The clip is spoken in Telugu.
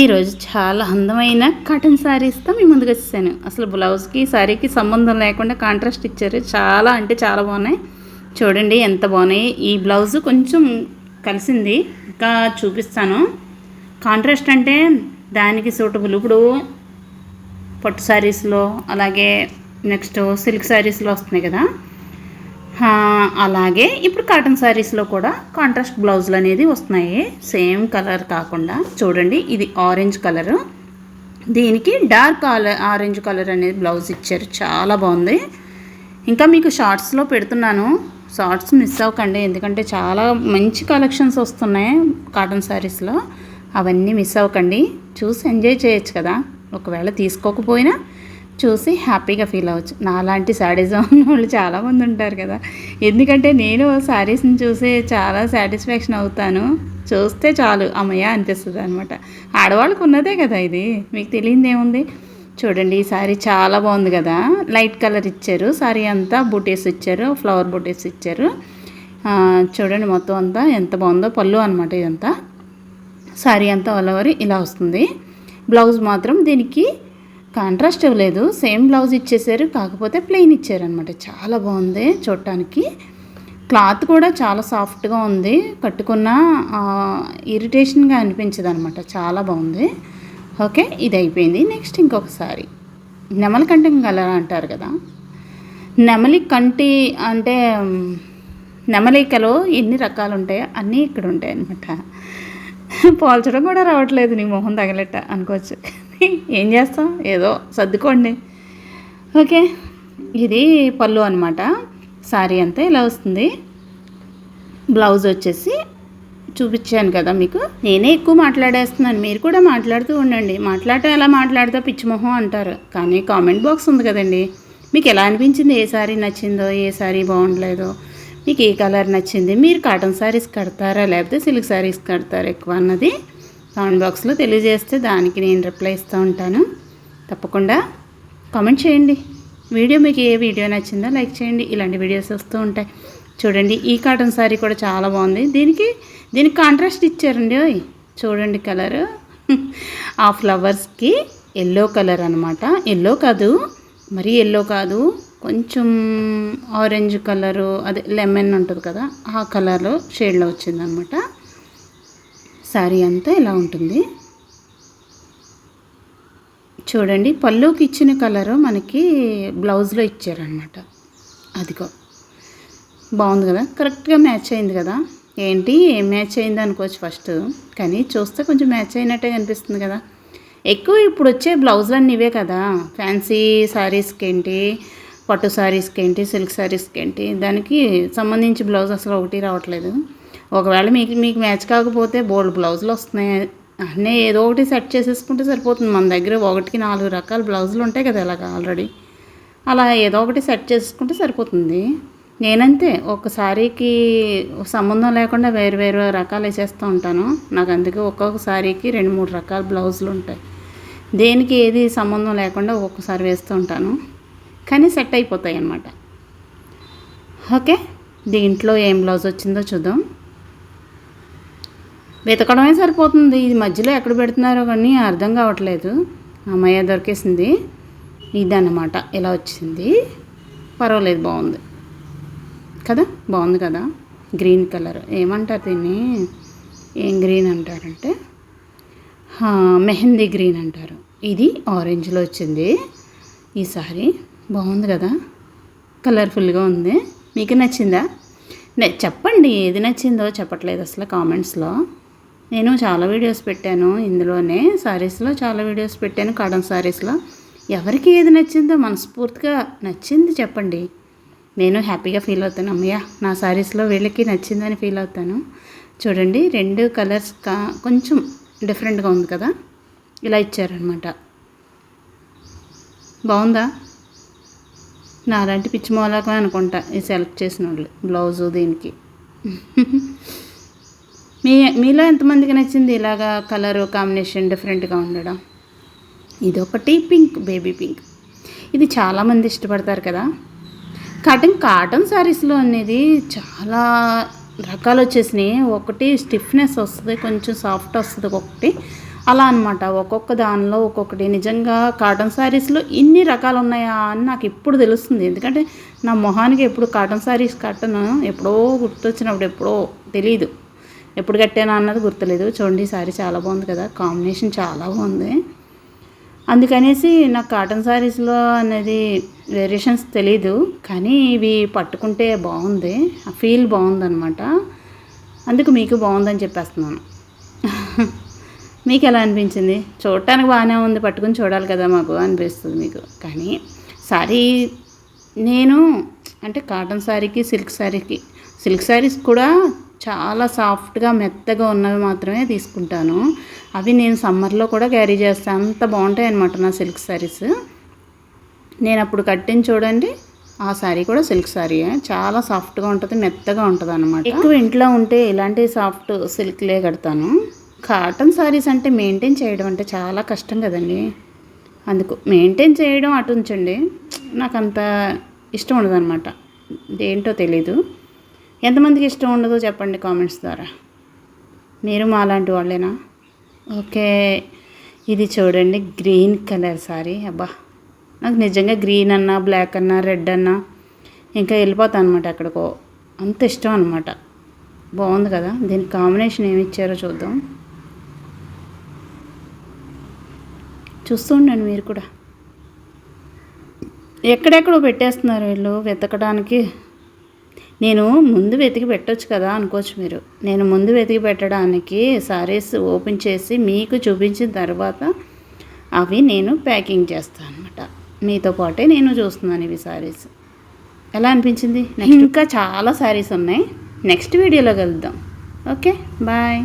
ఈరోజు చాలా అందమైన కాటన్ శారీస్తో మీ ముందుకు వచ్చాను అసలు బ్లౌజ్కి శారీకి సంబంధం లేకుండా కాంట్రాస్ట్ ఇచ్చారు. చాలా అంటే చాలా బాగున్నాయి. చూడండి ఎంత బాగున్నాయి. ఈ బ్లౌజ్ కొంచెం కలిసింది. ఇంకా చూపిస్తాను. కాంట్రాస్ట్ అంటే దానికి సూటబుల్ ఇప్పుడు పట్టు శారీస్లో అలాగే నెక్స్ట్ సిల్క్ శారీస్లో వస్తున్నాయి కదా. అలాగే ఇప్పుడు కాటన్ శారీస్లో కూడా కాంట్రాస్ట్ బ్లౌజులు అనేది వస్తున్నాయి. సేమ్ కలర్ కాకుండా. చూడండి ఇది ఆరెంజ్ కలరు దీనికి డార్క్ ఆరెంజ్ కలర్ అనేది బ్లౌజ్ ఇచ్చారు. చాలా బాగుంది. ఇంకా మీకు షార్ట్స్లో పెడుతున్నాను. షార్ట్స్ మిస్ అవ్వకండి. ఎందుకంటే చాలా మంచి కలెక్షన్స్ వస్తున్నాయి కాటన్ శారీస్లో అవన్నీ మిస్ అవ్వకండి. చూసి ఎంజాయ్ చేయొచ్చు కదా. ఒకవేళ తీసుకోకపోయినా చూసి హ్యాపీగా ఫీల్ అవ్వచ్చు. నాలాంటి శారీస్ ఉన్న వాళ్ళు చాలామంది ఉంటారు కదా. ఎందుకంటే నేను శారీస్ని చూసి చాలా సాటిస్ఫాక్షన్ అవుతాను. చూస్తే చాలు. అమ్మయ్య! అనిపిస్తుంది అనమాట ఆడవాళ్ళకు ఉన్నదే కదా ఇది. మీకు తెలియంది ఏముంది? చూడండి ఈ శారీ చాలా బాగుంది కదా. లైట్ కలర్ ఇచ్చారు. సారీ అంతా బూటీస్ ఇచ్చారు. ఫ్లవర్ బూటీస్ ఇచ్చారు. చూడండి మొత్తం అంతా ఎంత బాగుందో. పళ్ళు అనమాట ఇదంతా. శారీ అంతా ఆల్ ఓవర్ ఇలా వస్తుంది. బ్లౌజ్ మాత్రం దీనికి కాంట్రాస్ట్ ఇవ్వలేదు. సేమ్ బ్లౌజ్ ఇచ్చేసారు కాకపోతే ప్లెయిన్ ఇచ్చారనమాట చాలా బాగుంది చూడటానికి. క్లాత్ కూడా చాలా సాఫ్ట్గా ఉంది. కట్టుకున్న ఇరిటేషన్గా అనిపించదు అనమాట చాలా బాగుంది. ఓకే ఇది అయిపోయింది. నెక్స్ట్ ఇంకొకసారి నెమలి కంఠం కలర్ అంటారు కదా. నెమలి కంటి అంటే నెమలికలో ఎన్ని రకాలు ఉంటాయో అన్నీ ఇక్కడ ఉంటాయి అనమాట పోల్చడం కూడా రావట్లేదు నీ మొహం తగలెట్ట అనుకోవచ్చు. ఏం చేస్తాం? ఏదో సర్దుకోండి. ఓకే. ఇది పళ్ళు అనమాట సారీ అంతా ఇలా వస్తుంది. బ్లౌజ్ వచ్చేసి చూపించాను కదా మీకు. నేనే ఎక్కువ మాట్లాడేస్తున్నాను. మీరు కూడా మాట్లాడుతూ ఉండండి. మాట్లాడటం ఎలా మాట్లాడితే? పిచ్చిమొహం అంటారు. కానీ కామెంట్ బాక్స్ ఉంది కదండి. మీకు ఎలా అనిపించింది? ఏ సారీ నచ్చిందో? ఏ సారీ బాగుండలేదో? మీకు ఏ కలర్ నచ్చింది? మీరు కాటన్ శారీస్ కడతారా? లేకపోతే సిల్క్ శారీస్ కడతారా? ఎక్కువ అన్నది కామెంట్ బాక్స్లో తెలియజేస్తే దానికి నేను రిప్లై ఇస్తూ ఉంటాను. తప్పకుండా కామెంట్ చేయండి. వీడియో మీకు ఏ వీడియో నచ్చిందో లైక్ చేయండి. ఇలాంటి వీడియోస్ వస్తూ ఉంటాయి. చూడండి ఈ కాటన్ శారీ కూడా చాలా బాగుంది. దీనికి దీనికి కాంట్రాస్ట్ ఇచ్చారండి ఓయ్. చూడండి కలరు. ఆ ఫ్లవర్స్కి ఎల్లో కలర్ అనమాట ఎల్లో కాదు మరీ ఎల్లో కాదు కొంచెం ఆరెంజ్ కలరు అదే లెమన్ ఉంటుంది కదా ఆ కలర్లో షేడ్లో వచ్చిందనమాట శారీ అంతా ఇలా ఉంటుంది? చూడండి పళ్ళుకి ఇచ్చిన కలరు మనకి బ్లౌజ్లో ఇచ్చారనమాట అదిగో. బాగుంది కదా? కరెక్ట్గా మ్యాచ్ అయింది కదా? ఏంటి? ఏం మ్యాచ్ అయింది అనుకోవచ్చు ఫస్ట్. కానీ చూస్తే కొంచెం మ్యాచ్ అయినట్టే కనిపిస్తుంది కదా? ఎక్కువ ఇప్పుడు వచ్చే బ్లౌజులన్నీ ఇవే కదా? ఫ్యాన్సీ శారీస్కి ఏంటి పట్టు శారీస్కి ఏంటి సిల్క్ శారీస్కి ఏంటి దానికి సంబంధించి బ్లౌజ్ అసలు ఒకటి రావట్లేదు. ఒకవేళ మీకు మీకు మ్యాచ్ కాకపోతే బోల్డ్ బ్లౌజులు వస్తున్నాయి. అన్నీ ఏదో ఒకటి సెట్ చేసేసుకుంటే సరిపోతుంది. మన దగ్గర ఒకటికి నాలుగు రకాల బ్లౌజులు ఉంటాయి కదా ఇలాగ ఆల్రెడీ అలా ఏదో ఒకటి సెట్ చేసుకుంటే సరిపోతుంది. నేనంతే ఒక సారీకి సంబంధం లేకుండా వేరు వేరు రకాలు వేసేస్తూ ఉంటాను. నాకు అందుకే ఒక్కొక్క సారీకి రెండు మూడు రకాల బ్లౌజులు ఉంటాయి. దేనికి ఏది సంబంధం లేకుండా ఒక్కొక్కసారి వేస్తూ ఉంటాను. కానీ సెట్ అయిపోతాయి అన్నమాట. ఓకే? దీంట్లో ఏం బ్లౌజ్ వచ్చిందో చూద్దాం. వెతకడమే సరిపోతుంది. ఇది మధ్యలో ఎక్కడ పెడుతున్నారో కానీ అర్థం కావట్లేదు. అమ్మయ్య దొరికేసింది. ఇదన్నమాట. ఇలా వచ్చింది. పర్వాలేదు బాగుంది. కదా? బాగుంది కదా? Green colour. ఏమంటారు దీన్ని? ఏం గ్రీన్ అంటారంటే? మెహందీ గ్రీన్ అంటారు. ఇది ఆరెంజ్లో వచ్చింది. ఈ సారీ బాగుంది కదా? కలర్ఫుల్గా ఉంది. మీకు నచ్చిందా? చెప్పండి. ఏది నచ్చిందో చెప్పట్లేదు అసలు కామెంట్స్లో. నేను చాలా వీడియోస్ పెట్టాను ఇందులోనే. సారీస్లో చాలా వీడియోస్ పెట్టాను కాటన్ సారీస్లో ఎవరికి ఏది నచ్చిందో మనస్ఫూర్తిగా నచ్చింది చెప్పండి. నేను హ్యాపీగా ఫీల్ అవుతాను. అమ్మయ్య నా సారీస్లో వీళ్ళకి నచ్చిందని ఫీల్ అవుతాను. చూడండి రెండు కలర్స్ కా కొంచెం డిఫరెంట్గా ఉంది కదా. ఇలా ఇచ్చారనమాట బాగుందా? నాలాంటి పిచ్చి మూలకం అనుకుంటా. ఈ సెలెక్ట్ చేసిన వాళ్ళు బ్లౌజు దీనికి. మీ మీలో ఎంతమందికి నచ్చింది ఇలాగా కలరు కాంబినేషన్ డిఫరెంట్గా ఉండడం? ఇదొకటి పింక్ బేబీ పింక్. ఇది చాలామంది ఇష్టపడతారు కదా. కాటన్ కాటన్ శారీస్లో అనేది చాలా రకాలు వచ్చేసినాయి. ఒకటి స్టిఫ్నెస్ వస్తుంది కొంచెం సాఫ్ట్ వస్తుంది ఒకటి. అలా అనమాట ఒక్కొక్క దానిలో ఒక్కొక్కటి. నిజంగా కాటన్ శారీస్లో ఇన్ని రకాలు ఉన్నాయా అని నాకు ఇప్పుడు తెలుస్తుంది. ఎందుకంటే నా మొహానికి ఎప్పుడు కాటన్ శారీస్ కట్టను ఎప్పుడో గుర్తొచ్చినప్పుడు ఎప్పుడో తెలియదు ఎప్పుడు కట్టానా అన్నది గుర్తులేదు. చూడండి సారీ చాలా బాగుంది కదా. కాంబినేషన్ చాలా బాగుంది. అందుకనేసి నాకు కాటన్ శారీస్లో అనేది వేరియేషన్స్ తెలీదు. కానీ ఇవి పట్టుకుంటే బాగుంది. ఆ ఫీల్ బాగుందనమాట అందుకు మీకు బాగుందని చెప్పేస్తున్నాను. మీకు ఎలా అనిపించింది? చూడటానికి బాగానే ఉంది. పట్టుకుని చూడాలి కదా మాకు అనిపిస్తుంది మీకు. కానీ శారీ నేను అంటే కాటన్ శారీకి సిల్క్ శారీకి సిల్క్ శారీస్ కూడా చాలా సాఫ్ట్గా మెత్తగా ఉన్నవి మాత్రమే తీసుకుంటాను. అవి నేను సమ్మర్లో కూడా క్యారీ చేస్తాను అంత బాగుంటాయి అన్నమాట నా సిల్క్ శారీస్ నేను అప్పుడు కట్టిన చూడండి ఆ శారీ కూడా సిల్క్ శారీయే చాలా సాఫ్ట్గా ఉంటుంది మెత్తగా ఉంటుంది అనమాట ఎక్కువ ఇంట్లో ఉంటే ఇలాంటి సాఫ్ట్ సిల్క్లే కడతాను. కాటన్ శారీస్ అంటే మెయింటైన్ చేయడం అంటే చాలా కష్టం కదండి. అందుకు మెయింటైన్ చేయడం అటు ఉంచండి నాకు అంత ఇష్టం ఉండదు అనమాట దేంటో తెలీదు. ఎంతమందికి ఇష్టం ఉండదో చెప్పండి కామెంట్స్ ద్వారా. మీరు మాలాంటి వాళ్ళేనా? ఓకే. ఇది చూడండి గ్రీన్ కలర్ సారీ. అబ్బా. నాకు నిజంగా గ్రీన్ అన్నా బ్లాక్ అన్నా రెడ్ అన్నా ఇంకా వెళ్ళిపోతాను అనమాట ఎక్కడికో. అంత ఇష్టం అనమాట బాగుంది కదా? దీని కాంబినేషన్ ఏమి ఇచ్చారో చూద్దాం. చూస్తూ ఉండండి మీరు కూడా. ఎక్కడెక్కడో పెట్టేస్తున్నారు వీళ్ళు వెతకడానికి? నేను ముందు వెతికి పెట్టొచ్చు కదా అనుకోవచ్చు మీరు. నేను ముందు వెతికి పెట్టడానికి సారీస్ ఓపెన్ చేసి మీకు చూపించిన తర్వాత అవి నేను ప్యాకింగ్ చేస్తాను అనమాట మీతో పాటే నేను చూస్తున్నాను ఇవి సారీస్ ఎలా అనిపించింది? ఇంకా చాలా సారీస్ ఉన్నాయి. నెక్స్ట్ వీడియోలో కలుద్దాం. Okay bye